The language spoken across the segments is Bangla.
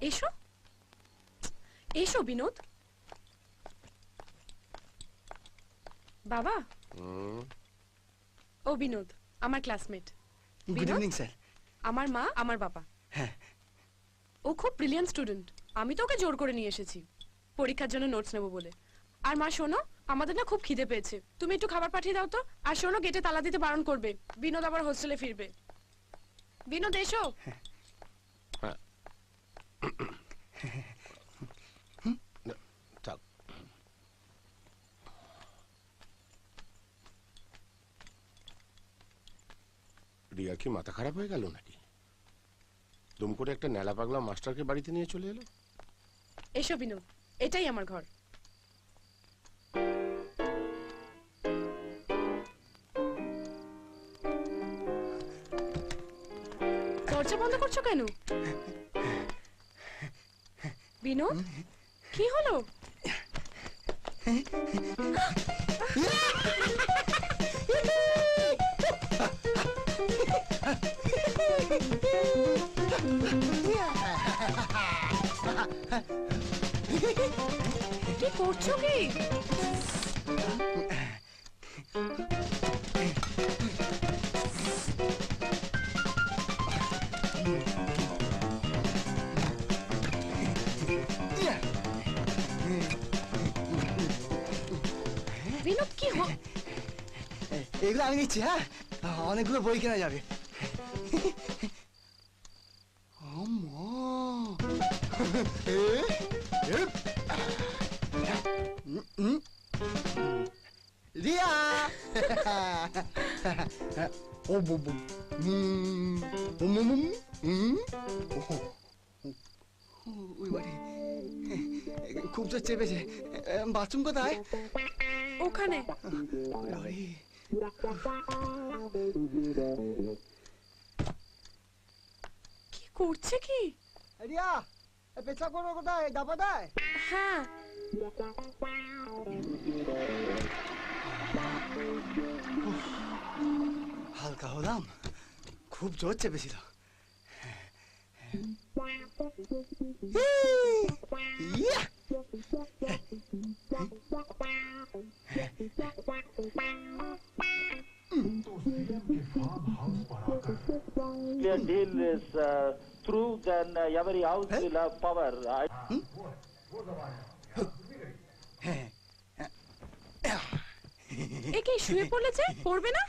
এসো। এসো বিনোদ। বাবা। ও বিনোদ আমার ক্লাসমেট গুড ইভিনিং স্যার আমার মা আমার বাবা। হ্যাঁ। ও খুব ব্রিলিয়ান্ট স্টুডেন্ট আমি তো ওকে জোর করে নিয়ে এসেছি। পরীক্ষার জন্য নোটস নেব বলে। আর মা শোনো আমাদের না খুব খিদে পেয়েছে। তুমি একটু খাবার পাঠিয়ে দাও তো। আর শোনো গেটে তালা দিতে বারণ করবে। বিনোদ আবার হোস্টেলে ফিরবে। বিনোদ এসো। রিয়া কি মাথা খারাপ হয়ে গেল নাকি? দুম করে একটা নেলা পাগলা মাস্টারকে বাড়িতে নিয়ে চলে এলো? এসো বিনোদ এটাই আমার ঘর। দরজা বন্ধ করছ কেন? বিনোদ? কি হলো? কি করছ কি? এগুলো আমি নিচ্ছি হ্যাঁ? অনেকগুলো বই কেনা যাবে। রিয়া! ও ওই বাড়ি খুব জোর চেপেছে। বাথরুম কোথায়? ওখানে। কি করছে কি? রিয়া পেছাব করব কোথায়? ডাবা দেয়? হ্যাঁ। হালকা হলাম। খুব জোর চেপেছিল। ইয়া! Deal is uh, through, then uh, every house Eh? will have power. I, Hmm? এ কি শুয়ে যে পড়বে না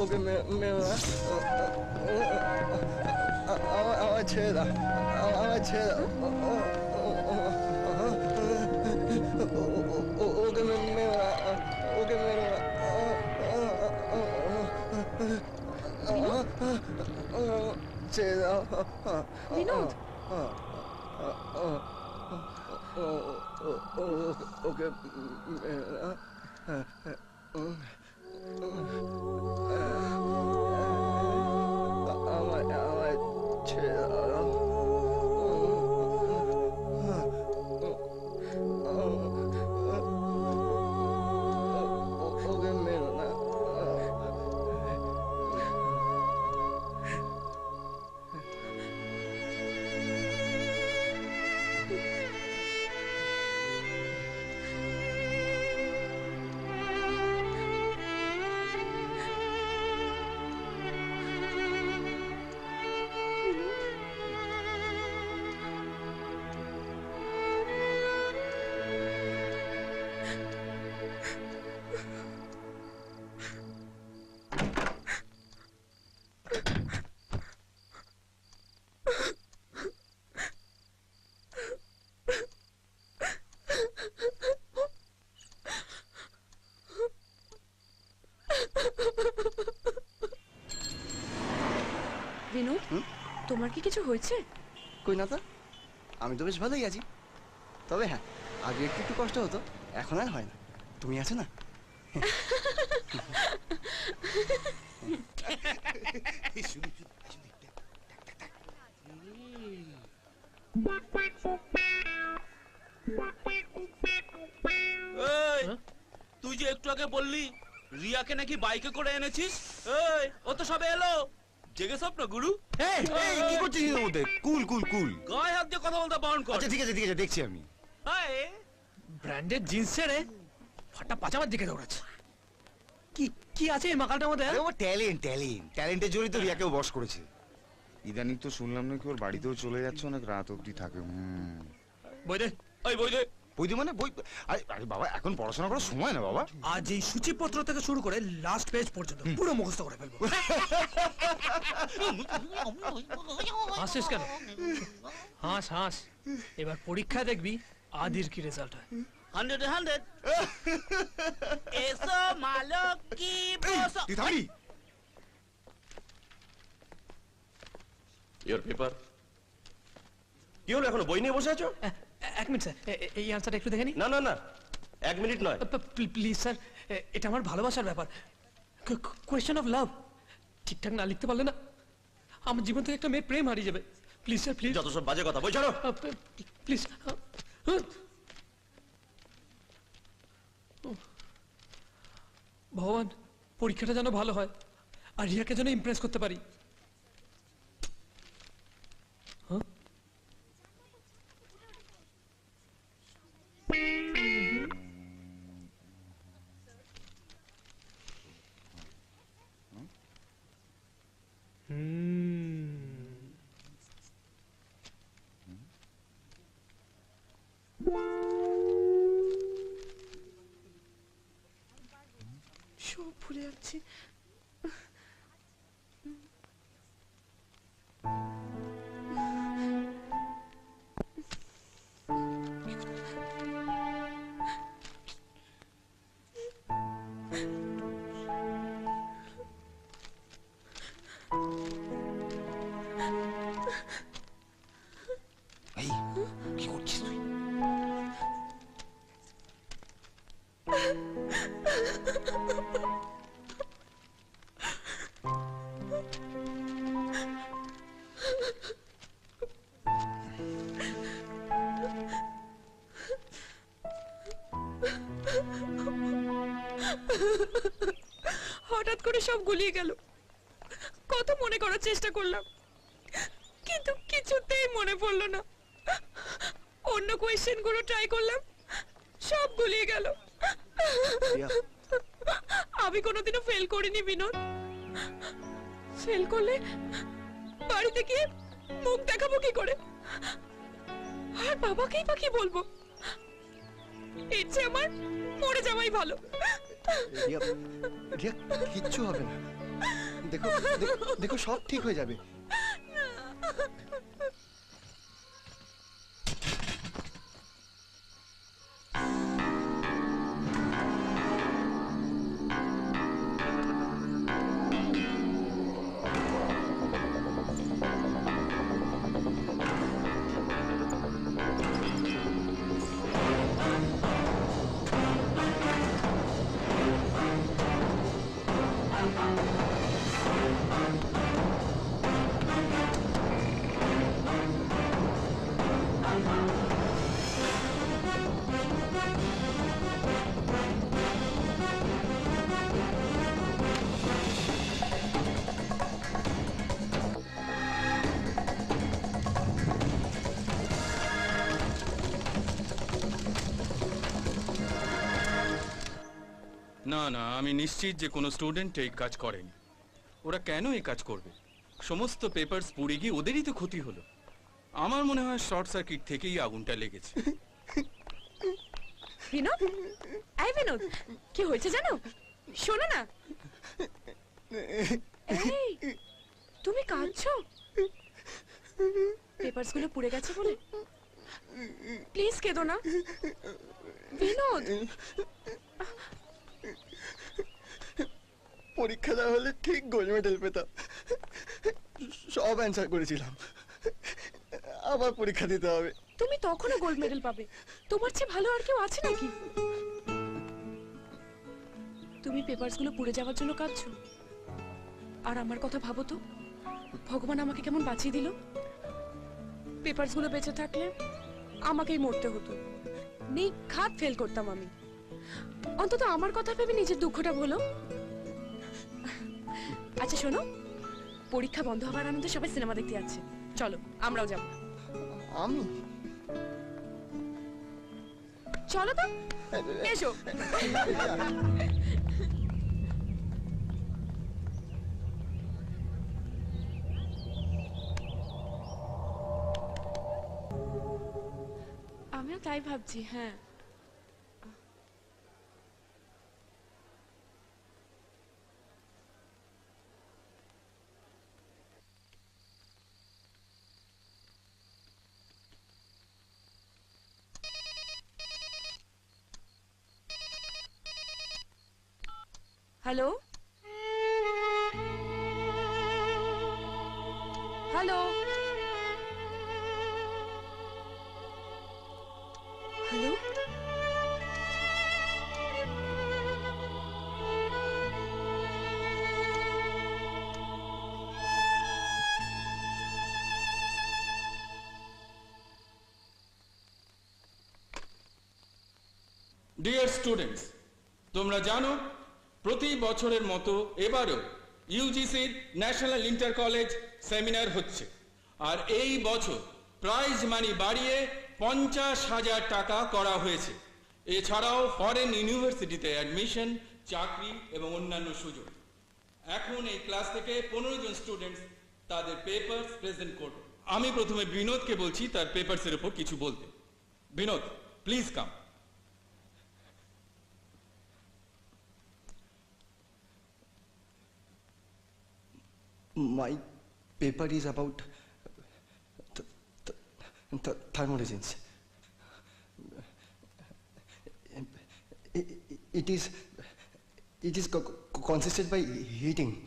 ওকে মেরো না আমার ছেড়ে দাও আমার ছেড়ে দাও ওকে মেরো না ওকে মেরো না ছেড়ে দাও বিনোদ ছেড়ে তোমার কি কিছু হয়েছে? কই না আমি তো বেশ ভালোই আছি। তবে হ্যাঁ আগে একটু একটু কষ্ট হতো এখন আর হয় না। তুমি আছো না? তুই যে একটু আগে বললি রিয়াকে নাকি বাইকে করে এনেছিস? ও তো সবে এলো। জেগে স্বপ্ন গুরু। এই এই কি করছিস এর মধ্যে? কুল কুল কুল। গায়ে হাত দিয়ে কথা বলতে বারণ কর। আচ্ছা ঠিক আছে ঠিক আছে দেখছি আমি। এই, ব্র্যান্ডেড জিন্স ছেড়ে ফাটা পাজামার দিকে দৌড়াচ্ছে। কি কি আছে এই মাকালটার মধ্যে? আরে ও ট্যালেন্ট ট্যালেন্ট। ট্যালেন্টের জন্যই তো রিয়াকেও বস করেছে। ইদানিং তো শুনলাম নাকি ওর বাড়িতেও চলে যাচ্ছে অনেক রাত অবধি থাকে। হুম। বই দে। ওই বই দে। বই দি মানে বই আরে আরে বাবা এখন পড়াশোনা করার সময় না বাবা। আজ এই সূচিপত্র থেকে শুরু করে লাস্ট পেজ পর্যন্ত পুরো মুখস্থ করে ফেলব। হাসিস কেন? হাস হাস। এবার পরীক্ষা দেখবি আদির কি রেজাল্ট হয়। হান্ড্রেড হান্ড্রেড এসো মালক কি বসো। ইওর পেপার কি হলো এখনও বই নিয়ে বসে আছো? এ- এক মিনিট স্যার। এই আনসারটা একটু দেখে নি না না না এক মিনিট নয়। Please sir. এটা আমার ভালোবাসার ব্যাপার। কোয়েশ্চেন অফ লাভ ঠিকঠাক না লিখতে পারলে না। আমার জীবন থেকে একটা মেয়ের প্রেম হারিয়ে যাবে। Please sir please. যত সব বাজে কথা বই ছাড়ো। প্লিজ ভগবান পরীক্ষাটা যেন ভালো হয় আর রিয়াকে যেন ইমপ্রেস করতে পারি। হঠাৎ করে সব গুলিয়ে গেল। কত মনে করার চেষ্টা করলাম কিন্তু কিছুতেই মনে পড়ল না। অন্য কোয়েশ্চেনগুলো ট্রাই করলাম সব গুলিয়ে গেল। আমি কোনোদিনও ফেল করিনি বিনোদ। ফেল করলে বাড়িতে গিয়ে মুখ দেখাবো কি করে? আর বাবাকেই বা কি বলব? এর চেয়ে আমার মরে যাওয়াই ভালো। রিয়া রিয়া কিচ্ছু হবে না। দেখো দেখো- দেখো সব ঠিক হয়ে যাবে। না না, আমি নিশ্চিত যে কোনো স্টুডেন্ট এই কাজ করেনি। ওরা কেন এই কাজ করবে? সমস্ত পেপারস পুড়ে গিয়ে ওদেরই তো ক্ষতি হলো। আমার মনে হয় শর্ট সার্কিট থেকেই আগুনটা লেগেছে। বিনোদ? এই বিনোদ, কি হয়েছে জানো? শোনো না। এই, তুমি কাঁদছো? পেপারসগুলো পুড়ে গেছে বলে? প্লিজ কেঁদো না। বিনোদ পরীক্ষা দেওয়া হলে ঠিক গোল্ড মেডেল পেতাম। সব অ্যান্সার করেছিলাম। আবার পরীক্ষা দিতে হবে। তুমি তখনও গোল্ড মেডেল পাবে। তোমার চেয়ে ভালো আর কেউ আছে নাকি? তুমি পেপারসগুলো পুড়ে যাওয়ার জন্য কাঁদছো? আর আমার কথা ভাবো তো। ভগবান আমাকে কেমন বাঁচিয়ে দিল? পেপারসগুলো বেঁচে থাকলে আমাকেই মরতে হতো। নিখাত ফেল করতাম আমি। অন্তত আমার কথা ভেবে নিজের দুঃখটা বলো আচ্ছা শোনো। পরীক্ষা বন্ধ হওয়ার আনন্দে সবাই সিনেমা দেখতে যাচ্ছে। চলো আমরাও যাব। আমি। চলো তো এসো। আমিও তাই ভাবছি হ্যাঁ। Hello hello hello dear students তোমরা জানো প্রতি বছরের মতো এবারও ইউজিসির ন্যাশনাল ইন্টার কলেজ সেমিনার হচ্ছে। আর এই বছর প্রাইজ মানি বাড়িয়ে পঞ্চাশ হাজার টাকা করা হয়েছে। এছাড়াও ফরেন ইউনিভার্সিটিতে অ্যাডমিশন, চাকরি এবং অন্যান্য সুযোগ। এখন এই ক্লাস থেকে পনেরো জন স্টুডেন্টস তাদের পেপার প্রেজেন্ট করবে। আমি প্রথমে বিনোদকে বলছি, তার পেপারসের উপর কিছু বলতে। Vinod, please come. My paper is about th- th- th-. It, is it is co- co- consisted by heating.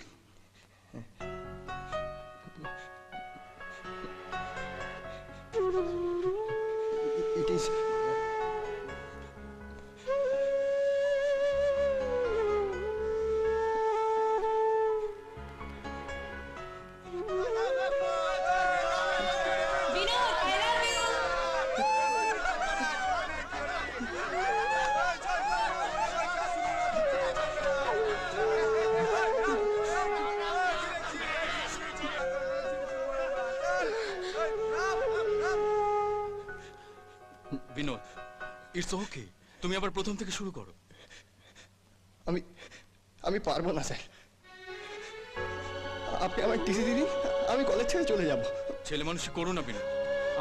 It's okay তুমি আবার প্রথম থেকে শুরু করো। আমি আমি পারব না স্যার। আপনি আমার টিসি দিন আমি কলেজ ছেড়ে চলে যাব। ছেলে মানুষ করো না বিনোদ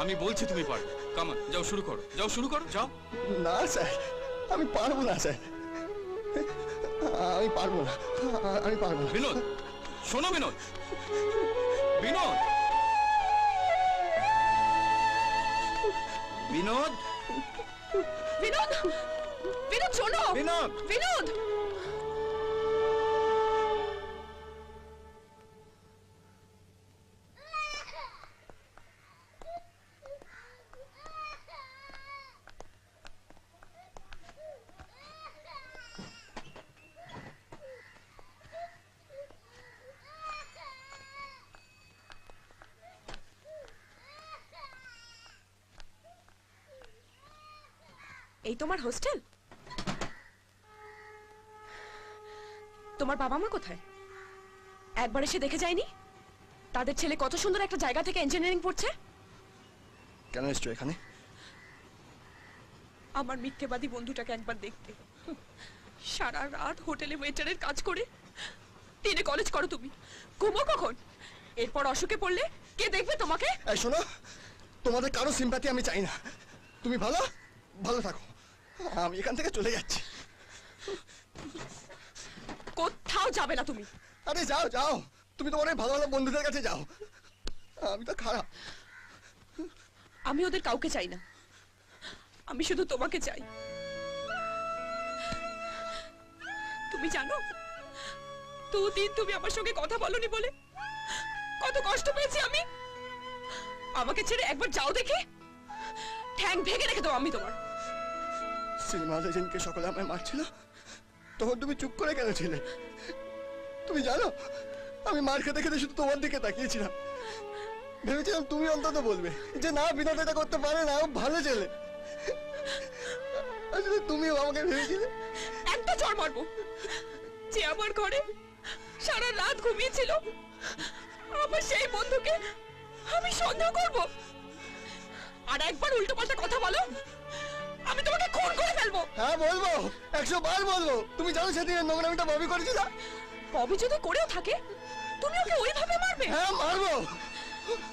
আমি বলছি তুমি পারো। কামান যাও শুরু করো। যাও শুরু করো যাও। না স্যার। আমি পারব না স্যার। আমি পারব না। আমি পারব না। বিনোদ শোনো বিনোদ বিনোদ বিনোদ? বিনোদ! বিনোদ শোনো! বিনোদ! বিনোদ! এই তোমার হোস্টেল? তোমার বাবা মা কোথায়? একবার এসে দেখে যায়নি? তাদের ছেলে কত সুন্দর একটা জায়গা থেকে ইঞ্জিনিয়ারিং পড়ছে? কেন এসছো এখানে? আমার মিথ্যেবাদী বন্ধুটাকে একবার দেখতে। সারা রাত হোটেলে ওয়েটারের কাজ করে। দিনে কলেজ করো তুমি। ঘুমো কখন? এরপর অসুখে পড়লে কে দেখবে তোমাকে? এই শোনো তোমাদের কারও সিম্পাতি আমি চাই না। তুমি ভালো? ভালো থাকো। আমি এখান থেকে চলে যাচ্ছি। কোথাও যাবে না তুমি। আরে যাও যাও। তুমি তোমার ভালো ভালো বন্ধুদের কাছে যাও। আমি তো খারাপ। আমি ওদের কাউকে চাই না। আমি শুধু তোমাকে চাই। তুমি জানো দুদিন তুমি আমার সঙ্গে কথা বলনি বলে কত কষ্ট পেয়েছি আমি। আমাকে ছেড়ে একবার যাও দেখে। ঠ্যাং ভেঙে রেখে দাও আমি তোমার। সিনেমা যেদিনকে সকলে আমায় মারছিল। তখন তুমি চুপ করে কেন ছিলে? তুমি জানো, আমি মার খেতে খেতে শুধু তোমার দিকে তাকিয়েছিলাম। ভেবেছিলাম তুমি অন্তত বলবে যে, না, বিনোদ এটা করতে পারে না ভালো ছেলে। আসলে তুমিও আমাকে ভেবেছিলে? একটা চড় মারবো। যে আমার ঘরে সারা রাত ঘুমিয়েছিল, আমার সেই বন্ধুকে আমি সন্দেহ করব। আর একবার উল্টো পাল্টা কথা বলো। আমি তোমাকে খুন করে ফেলব। হ্যাঁ বলব। একশো বার বলব। তুমি জানো সেদিন নোংরামিটা ববি করেছিল? ববি যদি করেও থাকে তুমি ওকে ওইভাবে মারবে? হ্যাঁ মারবো।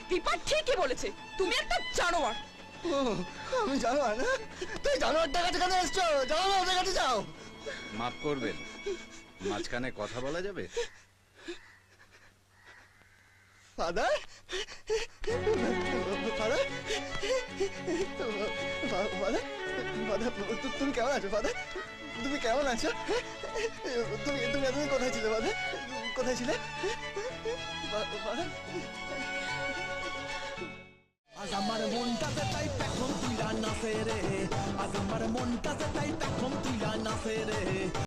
দীপা ঠিকই বলেছে তুমি একটা জানোয়ার। আমি জানোয়ার না? তুই জানোয়ারটার কাছে কেন এসছো? জানোয়ারটার কাছে যাও। মাফ করবেন। মাঝখানে কথা বলা যাবে? ফাদার? ফাদার? ফাদার? তুমি কেমন আছো বাদা? তুমি কেমন আছো? তুমি তুমি তুমি কোথায় ছিলে বাদা? কোথায় ছিলে? আজ আমার মনটাতে তাই পেখম, তুইলা নাচে রে। আজ আমার মনটাতে তাই পেখম, তুইলা নাচে রে।